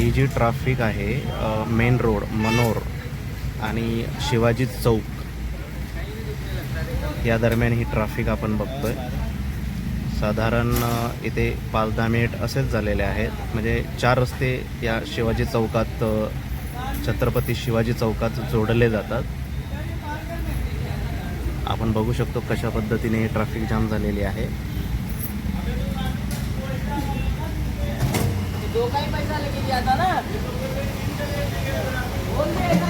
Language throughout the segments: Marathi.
ही जी ट्रॅफिक आहे मेन रोड मनोर आणि शिवाजी चौक या दरम्यान ही ट्रॅफिक आपण बघतोय. साधारण इथे पाच दहा मिनिट असेच झालेले आहेत. म्हणजे चार रस्ते या शिवाजी चौकात छत्रपती शिवाजी चौकात जोडले जातात. आपण बघू शकतो कशा पद्धतीने ट्रॅफिक जाम झालेली आहे. जो काही पैसा लेके गया था ना. बोल दे ऐसा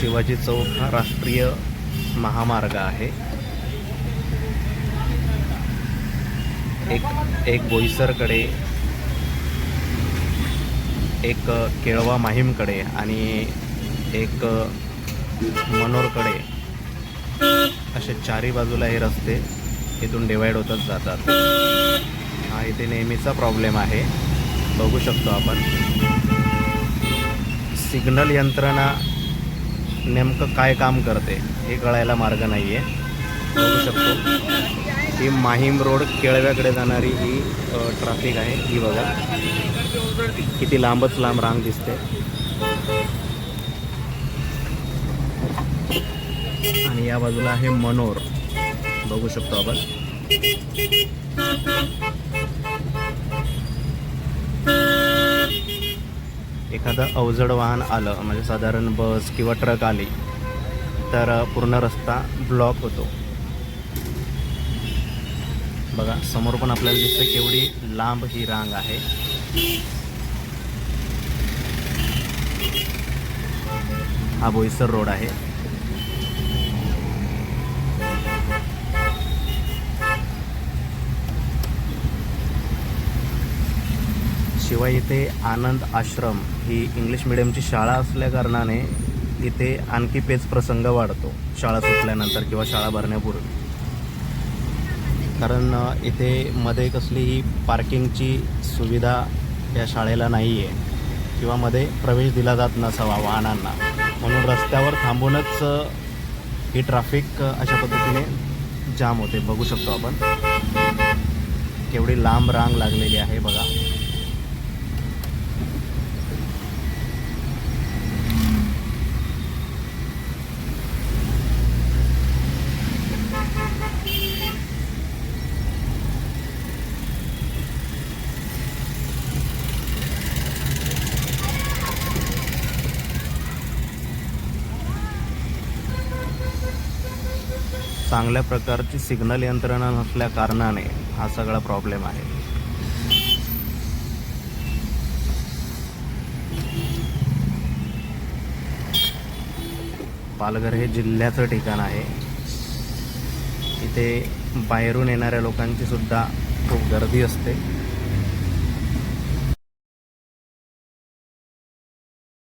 शिवाजी चौक हा राष्ट्रीय महामार्ग आहे. एक एक बोईसरकडे एक केळवा माहीमकडे आणि एक मनोरकडे असे चारी बाजूला हे रस्ते इथून डिवाईड होतच जातात. हा इथे नेहमीचा प्रॉब्लेम आहे. बघू शकतो आपण. सिग्नल यंत्रणा नेमकं काय काम करते हे कळायला मार्ग नाही आहे बघू शकतो. ही माहीम रोड केळव्याकडे जाणारी ही ट्रॅफिक आहे. ही बघा. किती लांबच लांब रांग दिसते. आणि या बाजूला आहे मनोर. बघू शकतो आपण. एखादं अवजड वाहन आलं म्हणजे साधारण बस किंवा ट्रक आली तर पूर्ण रस्ता ब्लॉक होतो. बघा समोर पण आपल्याला दिसतं केवढी लांब ही रांग आहे. हा बोईसर रोड आहे. शिवाय इथे आनंद आश्रम ही इंग्लिश मिडियमची शाळा असल्या कारणाने इथे आणखी पेच प्रसंग वाढतो. शाळा सुटल्यानंतर किंवा शाळा भरण्यापूर्वी. कारण इथे मध्ये कसलीही पार्किंगची सुविधा या शाळेला नाही आहे किंवा मध्ये प्रवेश दिला जात नसावा वाहनांना. म्हणून रस्त्यावर थांबूनच ही ट्रॅफिक अशा पद्धतीने जाम होते. बघू शकतो आपण. केवढी लांब रांग लागलेली आहे बघा. चांगल्या प्रकारची सिग्नल यंत्रणा नसल्या कारणाने हा सगळा प्रॉब्लेम आहे. पालघर हे जिल्ह्याचं ठिकाण आहे. इथे बाहेरून येणाऱ्या लोकांची सुद्धा खूप गर्दी असते.